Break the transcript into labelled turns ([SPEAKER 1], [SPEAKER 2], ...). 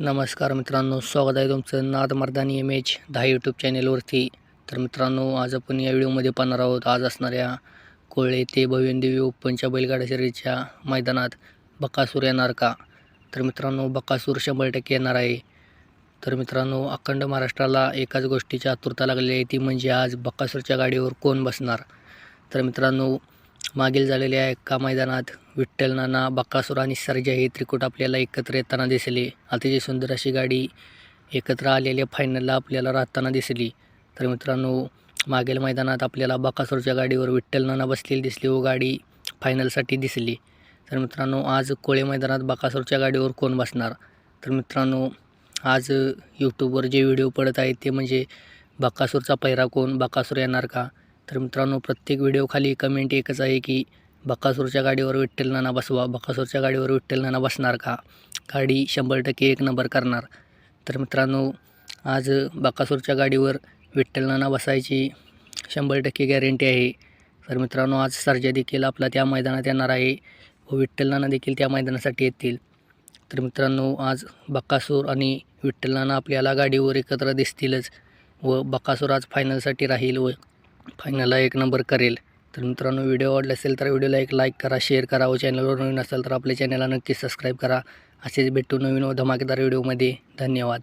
[SPEAKER 1] नमस्कार मित्रांनो स्वागत आहे तुमचं नाद मर्दानी एम एच दहा यूट्यूब चॅनेलवरती तर मित्रांनो आज आपण या व्हिडिओमध्ये पाहणार आहोत आज असणाऱ्या कोळे ते भविंदेवी ओपनच्या बैलगाडा शर्यतीच्या मैदानात बकासूर येणार का? तर मित्रांनो बकासूर शंभर टक्के येणार आहे. तर मित्रांनो अखंड महाराष्ट्राला एकाच गोष्टीची आतुरता लागलेली आहे ती म्हणजे आज बकासूरच्या गाडीवर कोण बसणार? तर मित्रांनो मागील झालेल्या एका मैदानात विठ्ठल नाना बकासूर आणि सर्जा हे त्रिकूट आपल्याला एकत्र येताना दिसले. अतिशय सुंदर अशी गाडी एकत्र आलेल्या फायनलला आपल्याला राहताना दिसली. तर मित्रांनो मागील मैदानात आपल्याला बकासूरच्या गाडीवर विठ्ठल नाना बसलेली दिसली. व गाडी फायनलसाठी दिसली. तर मित्रांनो आज कोळे मैदानात बकासूरच्या गाडीवर कोण बसणार? तर मित्रांनो आज यूट्यूबवर जे व्हिडिओ पडत आहेत ते म्हणजे बकासूरचा पैरा कोण? बकासूर येणार का? तर मित्रांनो प्रत्येक व्हिडिओखाली कमेंट एकच आहे की बकासूरच्या गाडीवर विठ्ठल नाना बसवा बकासूरच्या गाडीवर विठ्ठल नाना बसणार का? गाडी शंभर टक्के एक नंबर करणार. तर मित्रांनो आज बकासूरच्या गाडीवर विठ्ठल नाना बसायची शंभर टक्के गॅरंटी आहे. तर मित्रांनो आज सर्जा देखील आपला त्या मैदानात येणार आहे व विठ्ठल नाना देखील त्या मैदानासाठी येतील. तर मित्रांनो आज बकासूर आणि विठ्ठल नाना आपल्याला गाडीवर एकत्र दिसतीलच व बकासूर आज फायनलसाठी राहील व फायनलला एक नंबर करेल. तर मित्रांनो व्हिडिओ आवडला असेल तर व्हिडिओला एक लाईक करा शेअर करा. हो, व चॅनलवर नवीन असेल तर आपल्या चॅनलला नक्की सबस्क्राईब करा. असेच भेटू नवीन व धमाकेदार व्हिडिओमध्ये धन्यवाद.